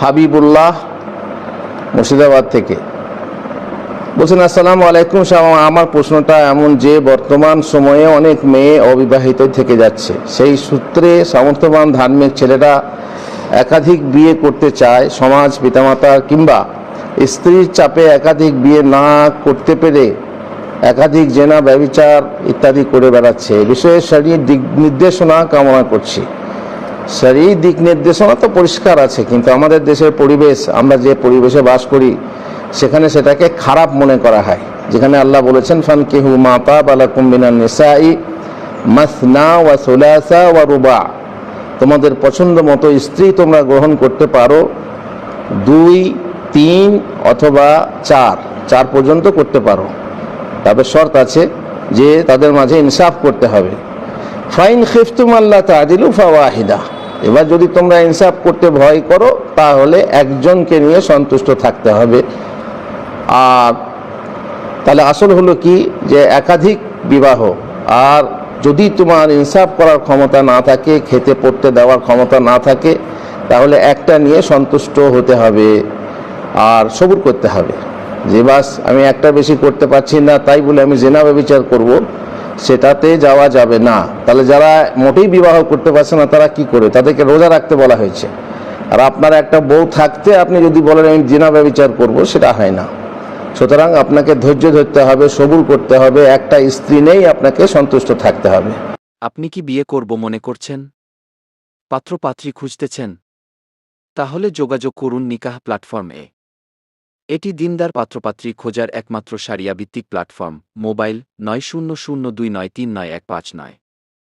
হাবিবুল্লাহ মুর্শিদাবাদ থেকে। বলছেন, আসসালামু আলাইকুম শাহ আমার প্রশ্নটা এমন যে বর্তমান সময়ে অনেক মেয়ে অবিবাহিত থেকে যাচ্ছে। সেই সূত্রে সামর্থ্যবান ধার্মিক ছেলেরা একাধিক বিয়ে করতে চায় সমাজ, পিতামাতা কিংবা স্ত্রীর চাপে একাধিক বিয়ে না করতে পেরে একাধিক জেনা, ব্যবিচার ইত্যাদি করে বেড়াচ্ছে। বিষয়ে শরীর দিক নির্দেশনা কামনা করছি। এই দিক নির্দেশনা তো পরিষ্কার আছে, কিন্তু আমাদের দেশের পরিবেশ, আমরা যে পরিবেশে বাস করি, সেখানে সেটাকে খারাপ মনে করা হয়। যেখানে আল্লাহ বলেছেন ফান কেহু মাতা বালা কুম্বিনান নিসাই মাসনা ওয়া সোলাসা ওয়া রুবা। তোমাদের পছন্দ মতো স্ত্রী তোমরা গ্রহণ করতে পারো দুই, তিন অথবা চার। চার পর্যন্ত করতে পারো। তবে শর্ত আছে যে তাদের মাঝে ইনসাফ করতে হবে। ফাইন খিফতুম আল্লাহ তাদিলু ফাওয়াহিদা। এবার যদি তোমরা ইনসাফ করতে ভয় করো, তাহলে একজনকে নিয়ে সন্তুষ্ট থাকতে হবে। আর তাহলে আসল হলো কি? যে একাধিক বিবাহ। আর যদি তোমার ইনসাফ করার ক্ষমতা না থাকে, খেতে, পড়তে দেওয়ার ক্ষমতা না থাকে, তাহলে একটা নিয়ে সন্তুষ্ট হতে হবে আর সবুর করতে হবে। যে বাস আমি একটা বেশি করতে পারছি না, তাই বলে আমি জেনা বিচার করব, সেটাতে যাওয়া যাবে না। তাহলে যারা মোটেই বিবাহ করতে পারছে না, তারা কি করে? তাদেরকে রোজা রাখতে বলা হয়েছে। আর আপনার একটা বউ থাকতে আপনি যদি বলেন, আমি জেনা বিচার করব সেটা হয় না। সুতরাং আপনাকে ধৈর্য ধরতে হবে, সবুর করতে হবে, একটা স্ত্রী নেই, আপনাকে সন্তুষ্ট থাকতে হবে। আপনি কি বিয়ে করব মনে করছেন? পাত্রপাত্রী খুঁজতেছেন? তাহলে যোগাযোগ করুন নিকাহ প্ল্যাটফর্মে। এটি দিনদার পাত্রপাত্রী খোঁজার একমাত্র সারিয়াভিত্তিক প্ল্যাটফর্ম, মোবাইল নয় শূন্য শূন্য দুই নয় তিন নয় এক পাঁচ নয়।